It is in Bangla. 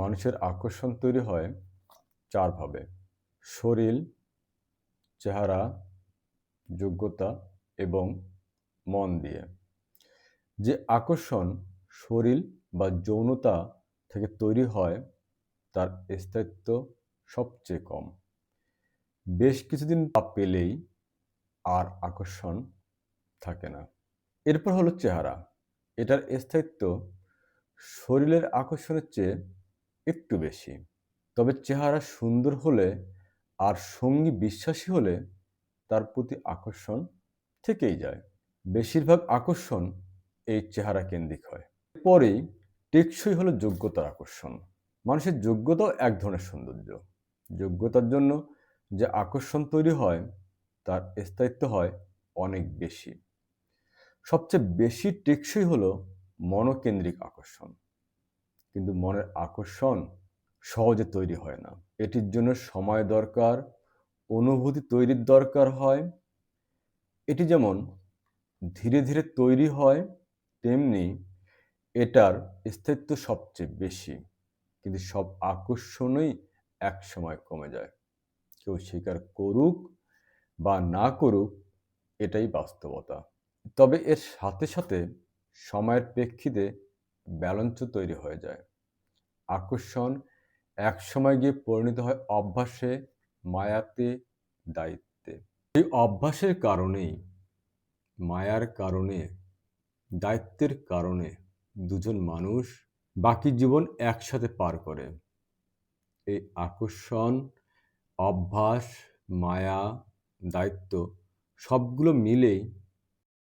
মানুষের আকর্ষণ তৈরি হয় চারভাবে শরীর, চেহারা, যোগ্যতা এবং মন দিয়ে। যে আকর্ষণ শরীর বা যৌনতা থেকে তৈরি হয়, তার স্থায়িত্ব সবচেয়ে কম। বেশ কিছুদিন তা পেলেই আর আকর্ষণ থাকে না। এরপর হলো চেহারা। এটার স্থায়িত্ব শরীরের আকর্ষণের চেয়ে একটু বেশি। তবে চেহারা সুন্দর হলে আর সঙ্গী বিশ্বাসী হলে তার প্রতি আকর্ষণ থেকেই যায়। বেশিরভাগ আকর্ষণ এই চেহারা কেন্দ্রিক হয়। পরেই টেকসই হলো যোগ্যতার আকর্ষণ। মানুষের যোগ্যতাও এক ধরনের সৌন্দর্য। যোগ্যতার জন্য যে আকর্ষণ তৈরি হয়, তার স্থায়িত্ব হয় অনেক বেশি। সবচেয়ে বেশি টেকসই হলো মনোকেন্দ্রিক আকর্ষণ। কিন্তু মনের আকর্ষণ সহজে তৈরি হয় না। এটির জন্য সময় দরকার, অনুভূতি তৈরির দরকার হয়। এটি যেমন ধীরে ধীরে তৈরি হয়, তেমনি এটার স্থায়িত্ব সবচেয়ে বেশি। কিন্তু সব আকর্ষণই এক সময় কমে যায়। কেউ স্বীকার করুক বা না করুক, এটাই বাস্তবতা। তবে এর সাথে সাথে সময়ের প্রেক্ষিতে ব্যালেন্সও তৈরি হয়ে যায়। আকর্ষণ এক সময় গিয়ে পরিণত হয় অভ্যাসে, মায়াতে, দায়িত্বে। এই অভ্যাসের কারণেই, মায়ার কারণে, দায়িত্বের কারণে দুজন মানুষ বাকি জীবন একসাথে পার করে। এই আকর্ষণ, অভ্যাস, মায়া, দায়িত্ব সবগুলো মিলেই